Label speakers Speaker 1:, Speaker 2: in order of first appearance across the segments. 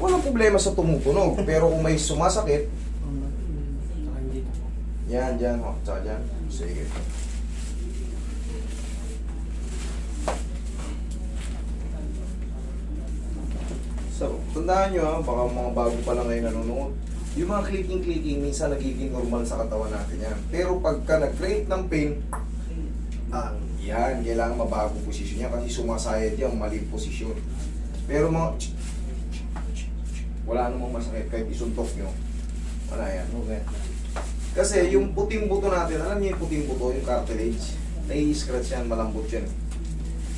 Speaker 1: walang problema sa tumutunog. Pero kung may sumasakit, yan, dyan, o, tsaka dyan. Sige. So, tandaan nyo ha, baka mga bago pa lang ngayon nanonood. Yung mga clicking-clicking, minsan nagiging normal sa katawan natin yan. Pero pagka nag-create ng pain, ah, yan, kailangan mabago posisyon yan kasi sumasayad yan, maling posisyon. Pero mga wala namang masakit kahit isuntok nyo. Wala yan. Okay. Kasi yung puting buto natin, alam niyo yung puting buto, yung cartilage, nai-scratch yan, malambot yan.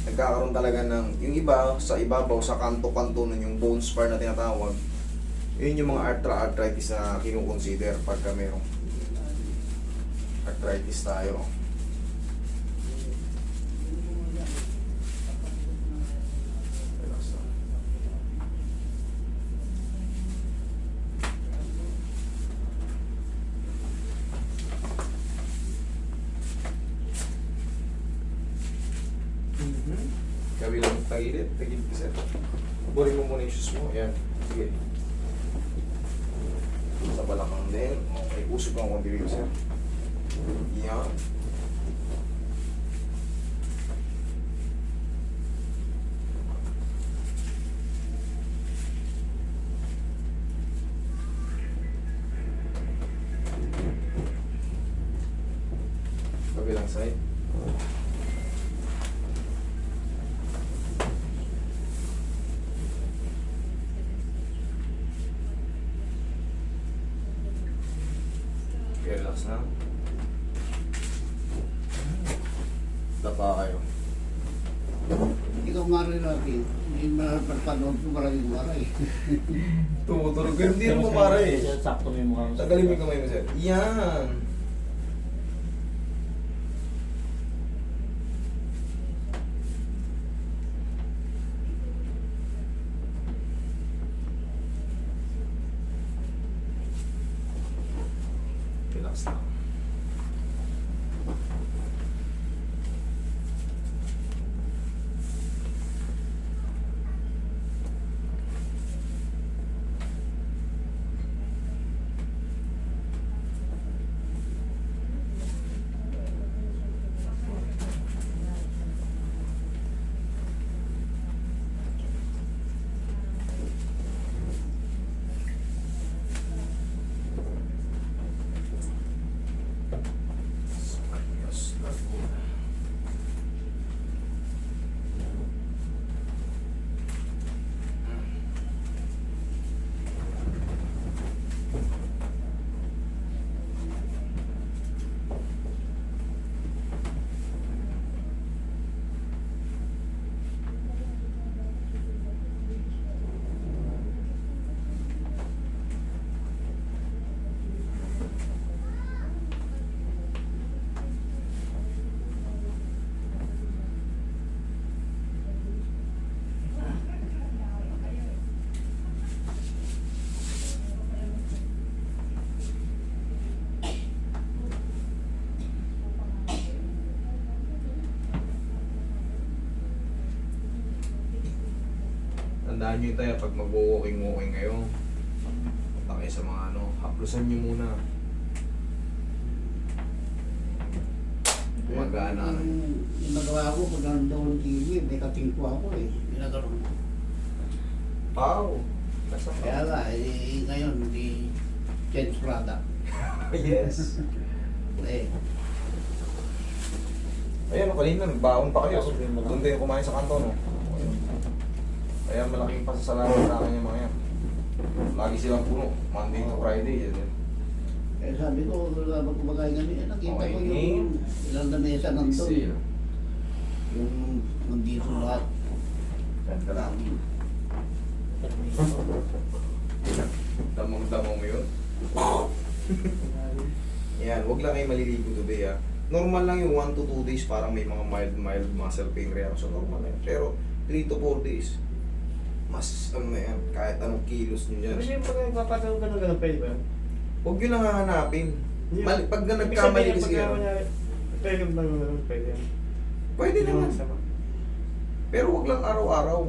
Speaker 1: Nagkakaroon talaga ng, yung iba, sa ibabaw, sa kanto-kanto nun, yung bone spar na tinatawag, yun yung mga arthra-arthritis na kinukonsider pagka merong arthritis tayo. Kabilang tagilid, tagilid sir. Burin mo muna yung shoes mo. Yan. Sige. Sa balakang din. Okay, usog lang konti dito sir. Yan. Kabilang side. Relax na. Dapa kayo.
Speaker 2: Ikaw nga rin natin. Hindi malapanood ko maraming maray.
Speaker 1: Tumutunog ka. Hindi mo para eh.
Speaker 3: Sakto mo yung mukha mo.
Speaker 1: Tagalin mo yung kamay mo sir. Yan. Afeganistão. Tandaan nyo tayo pag mag-walking-walking kayo. Punta kayo sa mga ano, haplusan nyo muna. Gumagana.
Speaker 2: Yung yung nagawa ko pag nandoon TV, may katingko ako eh. Ginagawa ko.
Speaker 1: Nasa
Speaker 2: Kaya nga, eh, ngayon, hindi change product.
Speaker 1: yes.
Speaker 2: Eh,
Speaker 1: Ayan, kanina nagbaon pa kayo. Doon din kumain sa kanto, no? Kaya malaking pasasalamat sa akin yung mga yan. Lagi silang puno. Monday to Friday. Yan, yan.
Speaker 2: eh sabi ko, dapat kumakain kami, eh, nakita ko
Speaker 1: Okay.
Speaker 2: yung ilang na mesa nandun.
Speaker 1: See.
Speaker 2: Yung nandito lahat.
Speaker 1: Ganda lang. Damong-damo mo yun. Yan, wag lang kayo maliligo today ah. Normal lang yung 1 to 2 days parang may mga mild mild muscle pain reaction. Normal na yan. Pero 3 to 4 days, mas ano na yan, kahit anong kilos nyo dyan.
Speaker 3: Kasi pag nagpapataw ka ng ganun, pwede ba?
Speaker 1: Huwag nyo lang hahanapin.
Speaker 3: Yun.
Speaker 1: Mali, pag na nagkamali kasi yan,
Speaker 3: Pwede ba ganun, pwede yan.
Speaker 1: pwede naman. Pero wag lang araw-araw.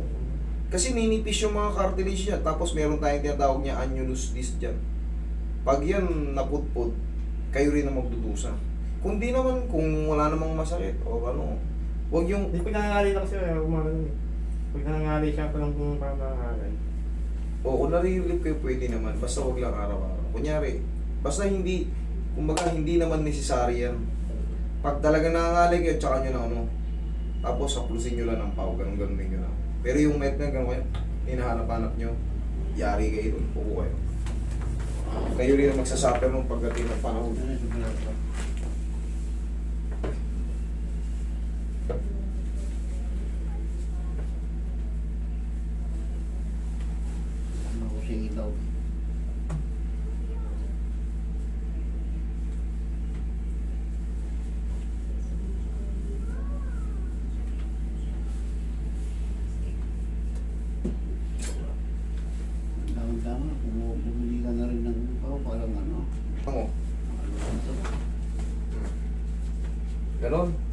Speaker 1: Kasi ninipis yung mga cartilage niya. Tapos meron tayong tinatawag niya annulus disc dyan. Pag yan naputput, kayo rin ang magdudusa. Kung di naman, kung wala namang masakit o ano, huwag yung
Speaker 3: Hindi pag nangangali lang kasi umano nun eh. Pag nangangali siya, parang kung parang nangangali.
Speaker 1: O kung nare-relieve kayo, pwede naman. Basta wag lang araw-araw. Kunyari, basta hindi, kumbaga hindi naman necessary yan. Pag talaga nangangalig kayo, tsaka nyo na ano. Tapos haplusin nyo lang ng pau, ganun ganun din nyo na. Pero yung met na ganun kayo, hinahanap-hanap nyo, yari kayo doon, pupo kayo. Kayo rin ang magsasuffer nung pagdating ng panahon. pelón.